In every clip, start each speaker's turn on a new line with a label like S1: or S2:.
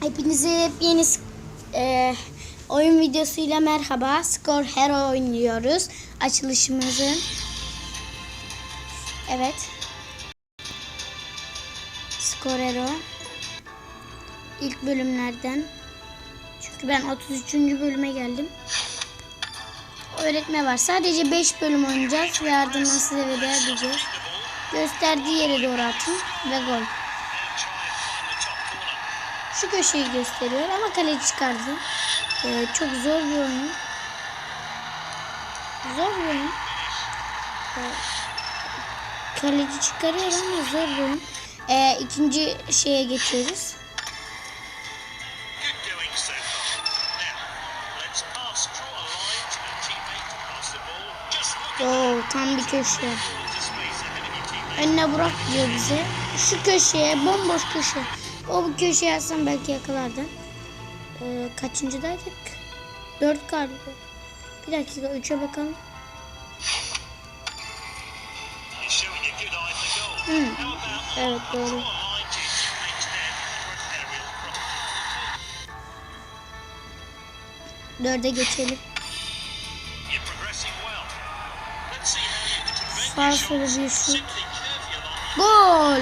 S1: Hepinize hep yeni e, oyun videosuyla merhaba. Skor Hero oynuyoruz. Açılışımızın. Evet. Skor Hero. İlk bölümlerden. Çünkü ben 33. bölüme geldim. Öğretme var. Sadece 5 bölüm oynayacağız ve ardından size veda. Gösterdiği yere doğru atın ve gol. Şu köşeyi gösteriyor ama kaleci çıkardı. Ee, çok zor bir oyun. Zor bir oyun. Ee, kaleci çıkarıyor ama zor bir oyun. Ee, ikinci şeye geçiyoruz. Oo, tam bir köşe. Önüne bırak diyor bize. Şu köşeye, bomboş köşe. O bu köşeye atsam belki yakalardı. Ee, kaçıncıdaydık? Dört galiba. Bir dakika, üçe bakalım. Hmm. Evet doğru. Dörde geçelim. Sağ solu bir şut. Gol!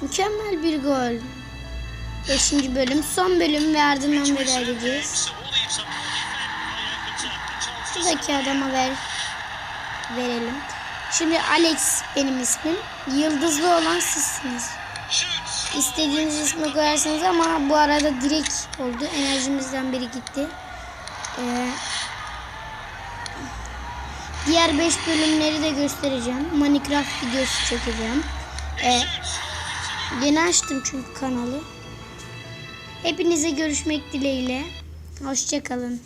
S1: Mükemmel bir gol. Beşinci bölüm, son bölüm ve ardından veda edeceğiz. Şuradaki adama ver, verelim. Şimdi Alex benim ismim. Yıldızlı olan sizsiniz. İstediğiniz ismi koyarsınız ama bu arada direkt oldu. Enerjimizden biri gitti. Ee, diğer 5 bölümleri de göstereceğim. Minecraft videosu çekeceğim. Ee, yeni açtım çünkü kanalı. Hepinize görüşmek dileğiyle. Hoşçakalın.